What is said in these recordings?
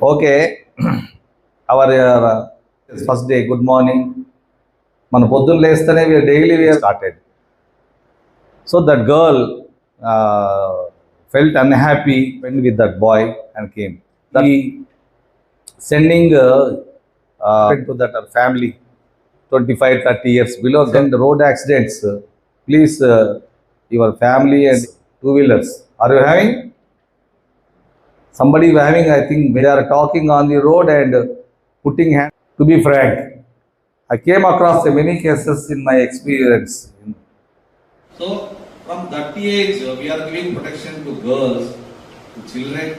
Okay our first day good morning మన పొద్దున్న లేస్తేనే daily where started so that girl felt unhappy when with that boy and came that sending to that our family twenty five thirty years below then road accidents please your family and two wheelers are you having somebody having, I think, they are talking on the road and putting hand. To be frank, I came across many cases in my experience. So, from 30 age, we are giving protection to girls, to children,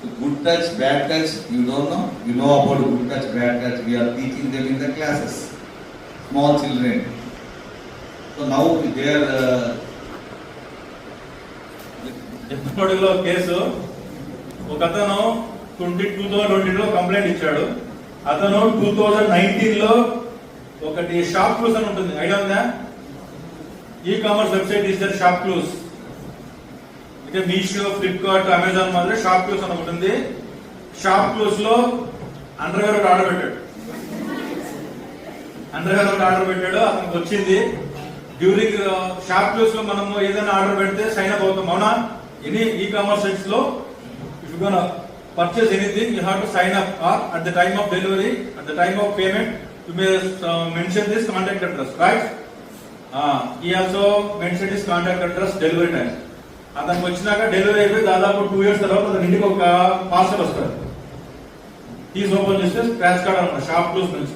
to good touch, bad touch. You don't know? You know about good touch, bad touch. We are teaching them in the classes, small children. So now they are. Uh, case. ఒక అతను twenty two thousand ట్వంటీలో complaint ఇచ్చాడు. అతను two thousand నైన్టీన్లో ఒకటి shop clues అని ఉంటుంది. Idea ఉందా? ఈ కామర్స్ వెబ్సైట్ ఇస్తారు షాప్ క్లూస్ అంటే మీషో ఫ్లిప్కార్ట్ అమెజాన్ మాదిరి షాప్ క్లూస్ అని ఉంటుంది. షాప్ క్లూస్లో అండర్ వేర్ ఒకటి ఆర్డర్ పెట్టాడు. అండర్ వేర్ ఒకటి ఆర్డర్ పెట్టాడు అతనికి వచ్చింది. డ్యూరింగ్ షాప్ క్లూస్లో మనము ఏదైనా ఆర్డర్ పెడితే సైన్ అప్ అవుతాం. అవునా? Any e commerce సైట్స్లో if you gonna purchase anything you have to sign up or at the time of delivery at the time of payment you may mention this contact address right ఈ also mention this contact address delivery time అతనికి వచ్చినాక delivery అయిపోయి దాదాపు two years తర్వాత అతని ఇంటికి ఒక parcel వస్తారు తీసి ఓపెన్ చేస్తే స్క్రాచ్ కార్డ్ అనమాట షాప్ క్లూస్ నుంచి.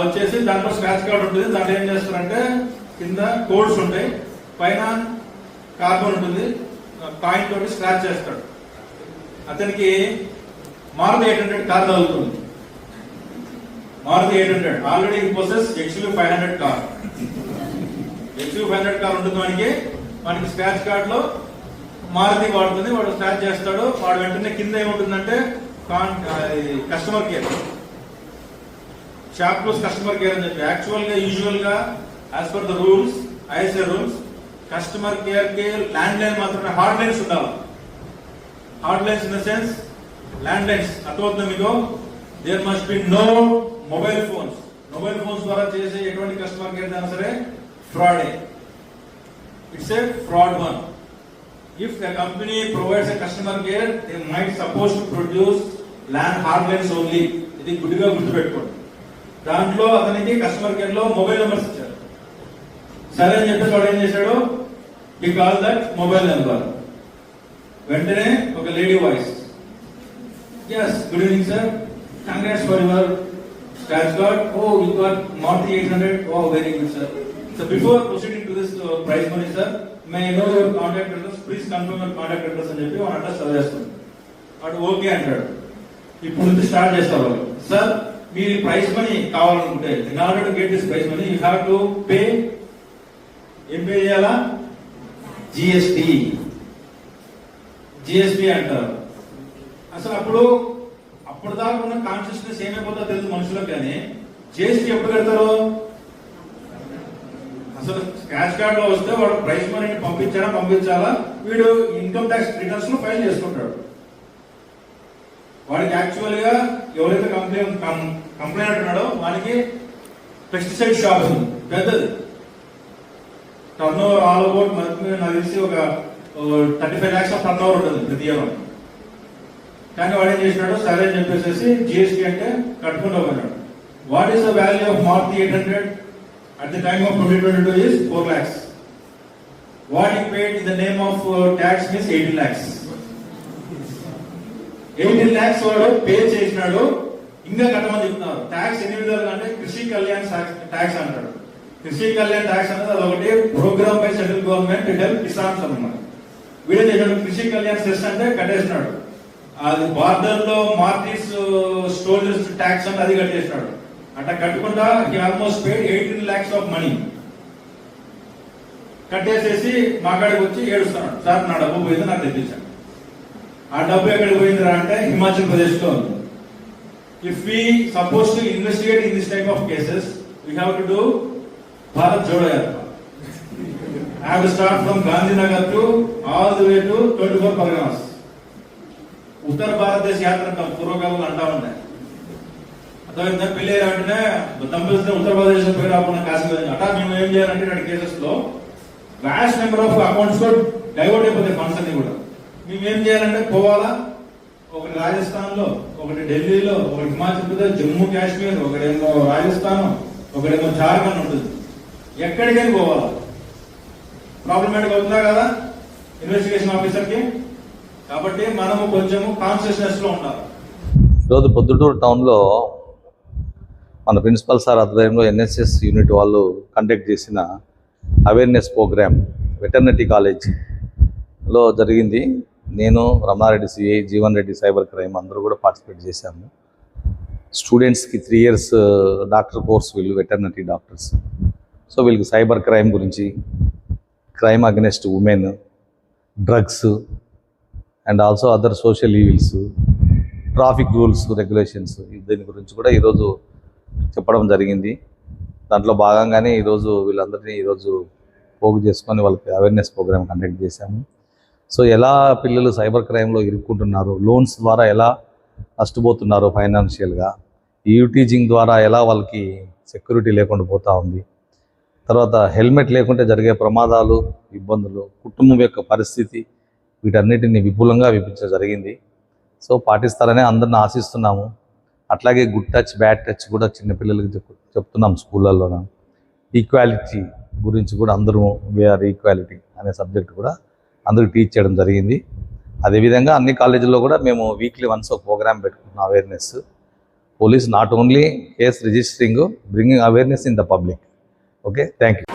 వచ్చేసి దాంట్లో స్క్రాచ్ కార్డ్ ఉంటుంది. దాంట్లో ఏం చేస్తారంటే కింద కోడ్స్ ఉంటాయి. పైన కార్బన్ ఉంటుంది. కాయిన్ తోటి స్క్రాచ్ చేస్తాడు. అతనికి మారుతి ఎయిట్ హండ్రెడ్ కార్ తగులుతుంది. Maruti eight hundred. Already process XU five hundred car XU five hundred car ఉంటుంది మనకి మనకి స్క్రాచ్ కార్డ్లో మారుతి వాడుతుంది. వాడు స్క్రాచ్ చేస్తాడు. వాడు వెంటనే కింద ఏముంటుందంటే customer care shop close customer care అని చెప్పి. యాక్చువల్గా యూజువల్గా as per the rules ISA rules customer కేర్కి ల్యాండ్ లైన్ మాత్రమే హార్డ్ లైన్స్ ఉండాలి. Hard lines in the sense land lines అర్థమవుతుంది మీకు? There must be no mobile phones mobile phones ద్వారా చేసే ఎటువంటి కస్టమర్ కేర్ అయినా సరే ఫ్రాడే. It's a fraud one if the company provides a customer care they might suppose to produce land hard lines only ఇది గుడ్డిగా గుర్తుపెట్టుకోండి. దాంట్లో అతనికి కస్టమర్ కేర్లో మొబైల్ నెంబర్స్ ఇచ్చారు. సరే అని చెప్పేసి వాడు ఏం చేశాడు? ఈ కాల్ దట్ మొబైల్ నెంబర్ వెంటనే ఒక lady voice yes good evening sir congrats for your scratch got oh you got Maruti eight hundred oh very good sir so before proceeding to this prize money sir may know your contact address please confirm your contact address అని చెప్పి వాడు address చదివేస్తుంది వాడు okay అంటాడు ఇప్పుడు నుంచి start చేస్తారు వాళ్ళు sir మీరు ప్రైస్ మనీ కావాలనుకుంటే in order to get this prize money you have to pay ఏం పే చేయాలా? జిఎస్టి జిఎస్టి అంటారు. అసలు అప్పుడు అప్పుడు దాకా ఉన్న కాన్షియస్నెస్ ఏమైపోతుందో తెలియదు మనుషులకు కానీ. జిఎస్టి ఎప్పుడు కడతారు? అసలు క్యాష్ కార్డ్లో వస్తే వాడు ప్రైస్ మనీని పంపించాలా పంపించాలా? వీడు ఇన్కమ్ ట్యాక్స్ రిటర్న్స్లో ఫైల్ చేసుకుంటాడు. వాడికి యాక్చువల్గా ఎవరైతే కంప్లైంట్ కంప్లైంట్ ఉన్నాడో వానికి పెస్టిసైడ్ షాప్ ఉంది. పెద్దది. టర్న్ ఓవర్ ఆల్ అబౌట్ నాకు తెలిసి ఒక thirty five lakhs of turnover ఉంటుంది ప్రతి ఇయర్ కానీ వాడు ఏం చేసినాడు? సరే అని చెప్పేసి జిఎస్టీ అంటే కట్టుకుంటూ పోయినాడు what is the value of Maruti eight hundred at the time of twenty twenty two is four lakhs what he paid in the name of tax means eighteen lakhs eighteen lakhs వాడు pay చేసినాడు. ఇంకా కట్టమని చెప్తున్నారు. Tax ఎన్ని విధాలుగా అంటే Krishi Kalyan tax అంటాడు కృషి కళ్యాణ్ ట్యాక్స్ అనేది అది ఒకటి programme by central government help kisans అన్నమాట. వీడే చేసాడు కృషి కళ్యాణ్ సెస్ అంటే కట్టేసినాడు. అది బార్డర్లో మార్టీస్ స్టోరేజ్ ట్యాక్స్ అంటే అది కట్టేసినాడు. అట్లా కట్టుకుంటా almost paid eighteen lakhs of money కట్టేసేసి మా కాడికి వచ్చి ఏడుస్తున్నాడు. సార్ నా డబ్బు పోయింది నాకు తెప్పించాను ఆ డబ్బు ఎక్కడికి పోయిందిరా? అంటే హిమాచల్ ప్రదేశ్లో ఉంది. If we suppose to investigate in this type of cases we have to do Bharat Jodo Yatra I from Gandhinagar start from Gandhinagar to all the way to 24 Parganas. ఉత్తర భారతదేశ యాత్ర పూర్వకాలంలో అంటా ఉంటాయి అర్థమైందా? పెళ్ళి అయ్యే వెంటనే ఉత్తర ఉత్తరప్రదేశ్ పోయి రాకుండా కాశ్మీర్ అటా మేము ఏం చేయాలంటే ఇలాంటి కేసెస్లో వ్యాష్ నెంబర్ ఆఫ్ అకౌంట్స్లో డైవర్ట్ అయిపోతాయి ఫండ్స్ అన్ని కూడా. మేము ఏం చేయాలంటే పోవాలా ఒకటి రాజస్థాన్లో ఒకటి ఢిల్లీలో ఒకటి హిమాచల్ ప్రదేశ్ జమ్మూ కాశ్మీర్ ఒకటేమో రాజస్థాన్ ఒకటేమో జార్ఖండ్ ఉంటుంది. ఎక్కడికైనా పోవాలా. ప్రాబ్లమేటిక్ అవుతుందా కదా? ఇన్వెస్టిగేషన్ ఆఫీసర్కి. కాబట్టి మనము కొంచెము కాన్షియస్నెస్లో ఉండాలి. ఈరోజు పొద్దుటూరు టౌన్లో మన ప్రిన్సిపల్ సార్ ఆధ్వర్యంలో ఎన్ఎస్ఎస్ యూనిట్ వాళ్ళు కండక్ట్ చేసిన అవేర్నెస్ ప్రోగ్రామ్ వెటర్నరీ కాలేజ్లో జరిగింది. నేను Ramana Reddy CI Jeevan Reddy cyber crime అందరూ కూడా పార్టిసిపేట్ చేశాము. స్టూడెంట్స్కి త్రీ ఇయర్స్ డాక్టర్ కోర్స్ వీళ్ళు వెటర్నరీ డాక్టర్స్ సో వీళ్ళకి సైబర్ క్రైమ్ గురించి crime against women drugs and also other social evils traffic rules regulations దీని గురించి కూడా ఈరోజు చెప్పడం జరిగింది. దాంట్లో భాగంగానే ఈరోజు వీళ్ళందరినీ ఈరోజు పోగు చేసుకొని వాళ్ళకి అవేర్నెస్ ప్రోగ్రామ్ కండక్ట్ చేశాము. సో ఎలా పిల్లలు సైబర్ క్రైమ్లో ఇరుక్కుంటున్నారు లోన్స్ ద్వారా ఎలా నష్టపోతున్నారు ఫైనాన్షియల్గా ఈ యూటీజింగ్ ద్వారా ఎలా వాళ్ళకి సెక్యూరిటీ లేకుండా పోతూ ఉంది తర్వాత హెల్మెట్ లేకుంటే జరిగే ప్రమాదాలు ఇబ్బందులు కుటుంబం యొక్క పరిస్థితి వీటన్నిటిని విపులంగా విపించడం జరిగింది. సో పాటిస్తారని అందరిని ఆశిస్తున్నాము. అట్లాగే గుడ్ టచ్ బ్యాడ్ టచ్ కూడా చిన్నపిల్లలకి చెప్తున్నాం స్కూళ్ళల్లో ఈక్వాలిటీ గురించి కూడా అందరూ వీఆర్ ఈక్వాలిటీ అనే సబ్జెక్ట్ కూడా అందరికి టీచ్ చేయడం జరిగింది. అదేవిధంగా అన్ని కాలేజీల్లో కూడా మేము వీక్లీ వన్స్ ఒక ప్రోగ్రామ్ పెట్టుకుంటున్నాం awareness. Police not only case registering bringing awareness in the public. Okay thank you